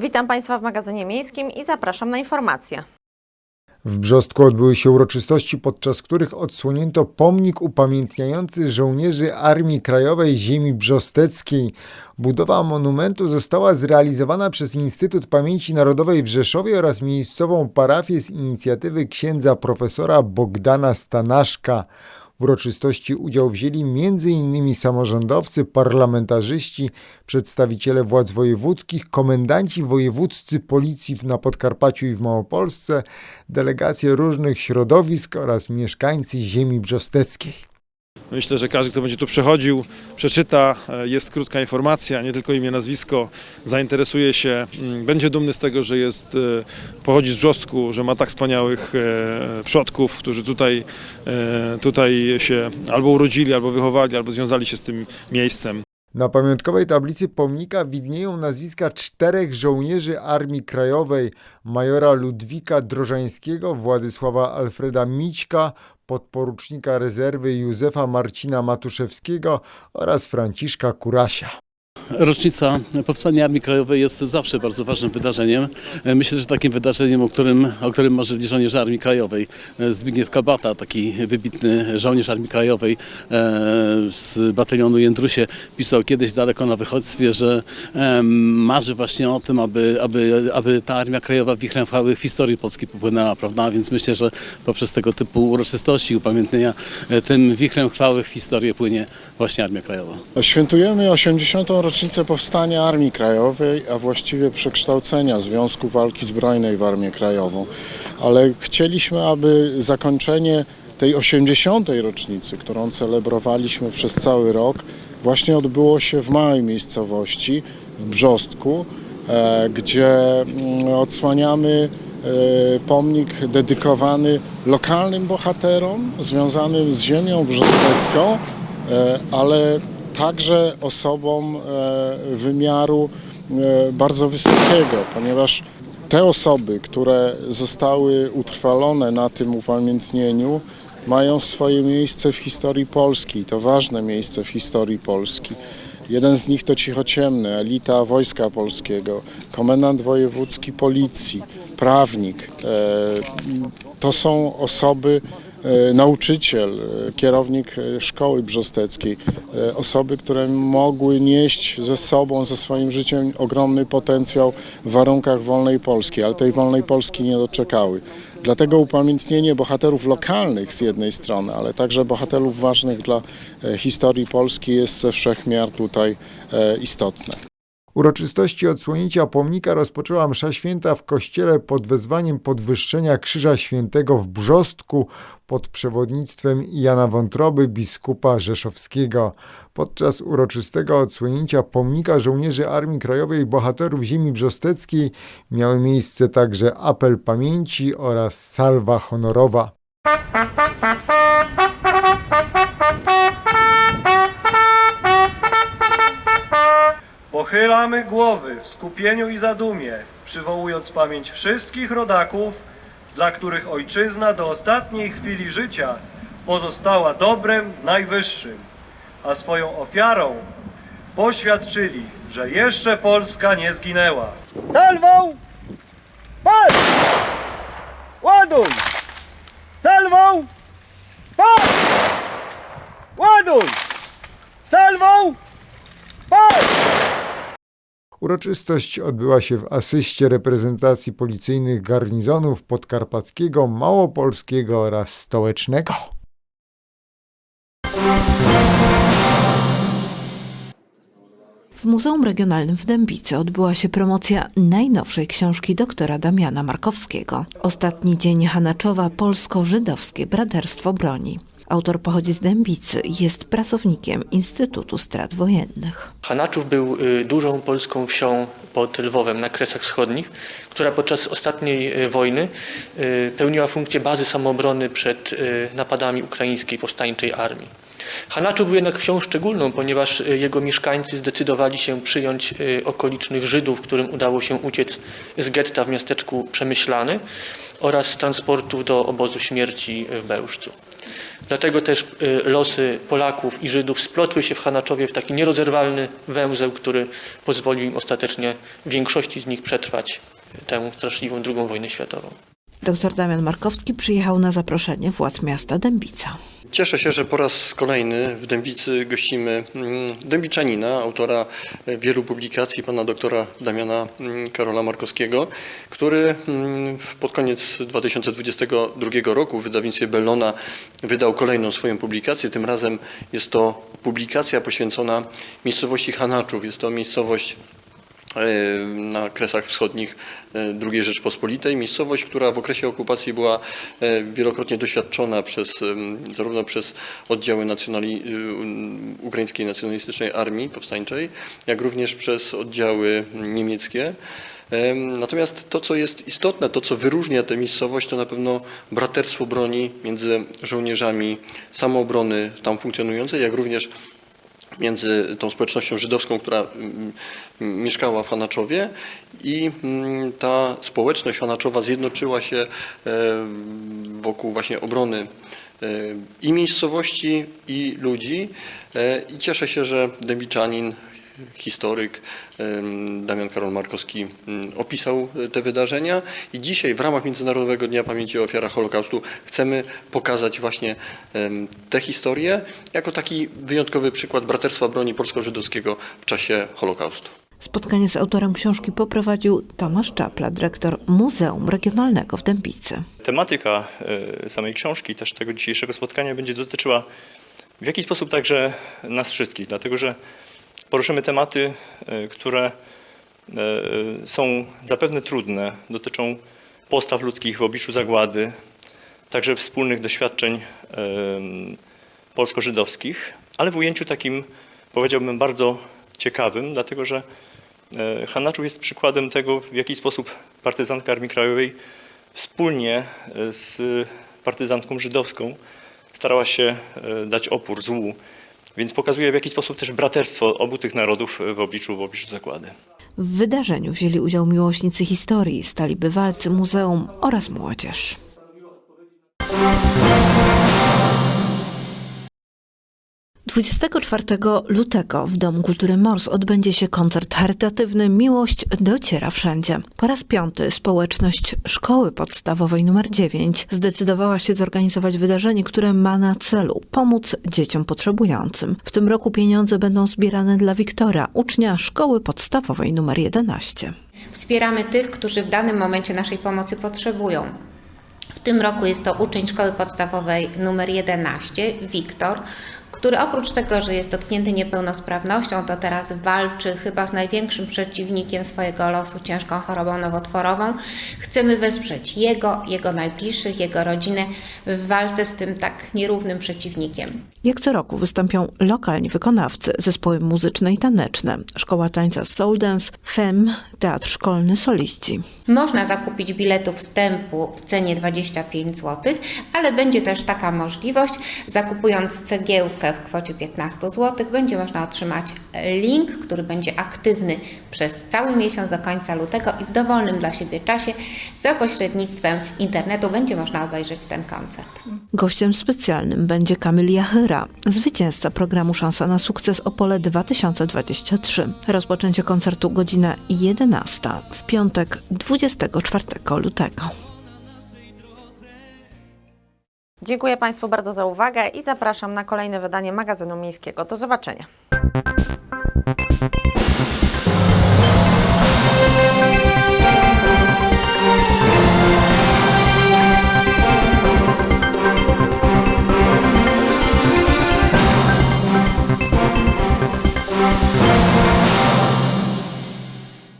Witam Państwa w magazynie miejskim i zapraszam na informacje. W Brzostku odbyły się uroczystości, podczas których odsłonięto pomnik upamiętniający żołnierzy Armii Krajowej Ziemi Brzosteckiej. Budowa monumentu została zrealizowana przez Instytut Pamięci Narodowej w Rzeszowie oraz miejscową parafię z inicjatywy księdza profesora Bogdana Stanaszka. W uroczystości udział wzięli m.in. samorządowcy, parlamentarzyści, przedstawiciele władz wojewódzkich, komendanci wojewódzcy policji na Podkarpaciu i w Małopolsce, delegacje różnych środowisk oraz mieszkańcy ziemi brzosteckiej. Myślę, że każdy, kto będzie tu przechodził, przeczyta, e, jest krótka informacja, nie tylko imię, nazwisko, zainteresuje się, mm, będzie dumny z tego, że jest, e, pochodzi z Brzostku, że ma tak wspaniałych e, przodków, którzy tutaj, tutaj się albo urodzili, albo wychowali, albo związali się z tym miejscem. Na pamiątkowej tablicy pomnika widnieją nazwiska czterech żołnierzy Armii Krajowej: majora Ludwika Drożańskiego, Władysława Alfreda Mićka, podporucznika rezerwy Józefa Marcina Matuszewskiego oraz Franciszka Kurasia. Rocznica powstania Armii Krajowej jest zawsze bardzo ważnym wydarzeniem. Myślę, że takim wydarzeniem, o którym, o którym marzyli żołnierze Armii Krajowej. Zbigniew Kabata, taki wybitny żołnierz Armii Krajowej e, z batalionu Jędrusie, pisał kiedyś daleko na wychodźstwie, że marzy właśnie o tym, aby, aby, aby ta Armia Krajowa wichrem chwały w historii Polski popłynęła, prawda? Więc myślę, że poprzez tego typu uroczystości, upamiętnienia, e, tym wichrem chwały w historię płynie właśnie Armia Krajowa. Świętujemy 80. rocznicę powstania Armii Krajowej, a właściwie przekształcenia Związku Walki Zbrojnej w Armię Krajową. Ale chcieliśmy, aby zakończenie tej 80. rocznicy, którą celebrowaliśmy przez cały rok, właśnie odbyło się w małej miejscowości, w Brzostku, e, gdzie mm, odsłaniamy e, pomnik dedykowany lokalnym bohaterom związanym z ziemią brzostecką, e, ale także osobom e, wymiaru e, bardzo wysokiego, ponieważ te osoby, które zostały utrwalone na tym upamiętnieniu, mają swoje miejsce w historii Polski. To ważne miejsce w historii Polski. Jeden z nich to Cichociemny, elita Wojska Polskiego, komendant wojewódzki policji, prawnik. E, To są osoby, nauczyciel, e, kierownik e, szkoły brzosteckiej, e, osoby, które mogły nieść ze sobą, ze swoim życiem ogromny potencjał w warunkach wolnej Polski, ale tej wolnej Polski nie doczekały. Dlatego upamiętnienie bohaterów lokalnych z jednej strony, ale także bohaterów ważnych dla e, historii Polski jest ze wszech miar tutaj e, istotne. Uroczystości odsłonięcia pomnika rozpoczęła msza święta w kościele pod wezwaniem podwyższenia Krzyża Świętego w Brzostku pod przewodnictwem Jana Wątroby, biskupa rzeszowskiego. Podczas uroczystego odsłonięcia pomnika żołnierzy Armii Krajowej i bohaterów ziemi brzosteckiej miały miejsce także apel pamięci oraz salwa honorowa. Pochylamy głowy w skupieniu i zadumie, przywołując pamięć wszystkich rodaków, dla których ojczyzna do ostatniej chwili życia pozostała dobrem najwyższym, a swoją ofiarą poświadczyli, że jeszcze Polska nie zginęła. Salwą! Patrz! Ładuj! Salwą! Patrz! Ładuj! Salwą! Patrz! Uroczystość odbyła się w asyście reprezentacji policyjnych garnizonów podkarpackiego, małopolskiego oraz stołecznego. W Muzeum Regionalnym w Dębicy odbyła się promocja najnowszej książki doktora Damiana Markowskiego. Ostatni dzień Hanaczowa Polsko-Żydowskie Braterstwo Broni. Autor pochodzi z Dębicy, jest pracownikiem Instytutu Strat Wojennych. Hanaczów był y, dużą polską wsią pod Lwowem na Kresach Wschodnich, która podczas ostatniej y, wojny y, pełniła funkcję bazy samoobrony przed napadami ukraińskiej powstańczej armii. Hanaczów był jednak wsią szczególną, ponieważ jego mieszkańcy zdecydowali się przyjąć okolicznych Żydów, którym udało się uciec z getta w miasteczku Przemyślany oraz z transportu do obozu śmierci w Bełżcu. Dlatego też y, losy Polaków i Żydów splotły się w Hanaczowie w taki nierozerwalny węzeł, który pozwolił im ostatecznie większości z nich przetrwać tę straszliwą II wojnę światową. Dr Damian Markowski przyjechał na zaproszenie władz miasta Dębica. Cieszę się, że po raz kolejny w Dębicy gościmy mm, dębiczanina, autora wielu publikacji, pana doktora Damiana mm, Karola Markowskiego, który mm, pod koniec 2022 roku w wydawnictwie Bellona wydał kolejną swoją publikację. Tym razem jest to publikacja poświęcona miejscowości Hanaczów. Jest to miejscowość na Kresach Wschodnich e, II Rzeczpospolitej. Miejscowość, która w okresie okupacji była e, wielokrotnie doświadczona przez, zarówno przez oddziały nacjonali, y, Ukraińskiej Nacjonalistycznej Armii Powstańczej, jak również przez oddziały niemieckie. Em, Natomiast to, co jest istotne, to, co wyróżnia tę miejscowość, to na pewno braterstwo broni między żołnierzami samoobrony tam funkcjonującej, jak również między tą społecznością żydowską, która mm, mm, mieszkała w Hanaczowie i mm, ta społeczność Hanaczowa zjednoczyła się e, wokół właśnie obrony e, i miejscowości, i ludzi. E, I cieszę się, że Dębiczanin, historyk Damian Karol Markowski mm, opisał e, te wydarzenia i dzisiaj w ramach Międzynarodowego Dnia Pamięci o ofiarach Holokaustu chcemy pokazać właśnie tę historię jako taki wyjątkowy przykład braterstwa broni polsko-żydowskiego w czasie Holokaustu. Spotkanie z autorem książki poprowadził Tomasz Czapla, dyrektor Muzeum Regionalnego w Dębicy. Tematyka e, samej książki, też tego dzisiejszego spotkania będzie dotyczyła w jakiś sposób także nas wszystkich, dlatego że poruszymy tematy, e, które e, są zapewne trudne, dotyczą postaw ludzkich w obliczu zagłady, także wspólnych doświadczeń polsko-żydowskich, ale w ujęciu takim powiedziałbym bardzo ciekawym, dlatego że e, Hanaczów jest przykładem tego, w jaki sposób partyzantka Armii Krajowej wspólnie z partyzantką żydowską starała się dać opór złu, więc pokazuje w jaki sposób też braterstwo obu tych narodów w obliczu, w obliczu. W wydarzeniu wzięli udział miłośnicy historii, stali bywalcy muzeum oraz młodzież. Dwudziestego czwartego lutego w Domu Kultury Mors odbędzie się koncert charytatywny Miłość dociera wszędzie. Po raz piąty społeczność Szkoły Podstawowej nr 9 zdecydowała się zorganizować wydarzenie, które ma na celu pomóc dzieciom potrzebującym. W tym roku pieniądze będą zbierane dla Wiktora, ucznia Szkoły Podstawowej nr 11. Wspieramy tych, którzy w danym momencie naszej pomocy potrzebują. W tym roku jest to uczeń szkoły podstawowej numer 11, Wiktor, który oprócz tego, że jest dotknięty niepełnosprawnością, to teraz walczy chyba z największym przeciwnikiem swojego losu, ciężką chorobą nowotworową. Chcemy wesprzeć jego, jego najbliższych, jego rodzinę w walce z tym tak nierównym przeciwnikiem. Jak co roku wystąpią lokalni wykonawcy, zespoły muzyczne i taneczne, Szkoła Tańca Soul Dance, FEM, Teatr Szkolny Soliści. Można zakupić biletu wstępu w cenie 25 zł, ale będzie też taka możliwość. Zakupując cegiełkę w kwocie 15 zł, będzie można otrzymać link, który będzie aktywny przez cały miesiąc do końca lutego i w dowolnym dla siebie czasie za pośrednictwem internetu będzie można obejrzeć ten koncert. Gościem specjalnym będzie Kamil Jachyra, zwycięzca programu Szansa na sukces Opole 2023. Rozpoczęcie koncertu godzina 11 w piątek 24 lutego. Dziękuję Państwu bardzo za uwagę i zapraszam na kolejne wydanie magazynu miejskiego. Do zobaczenia.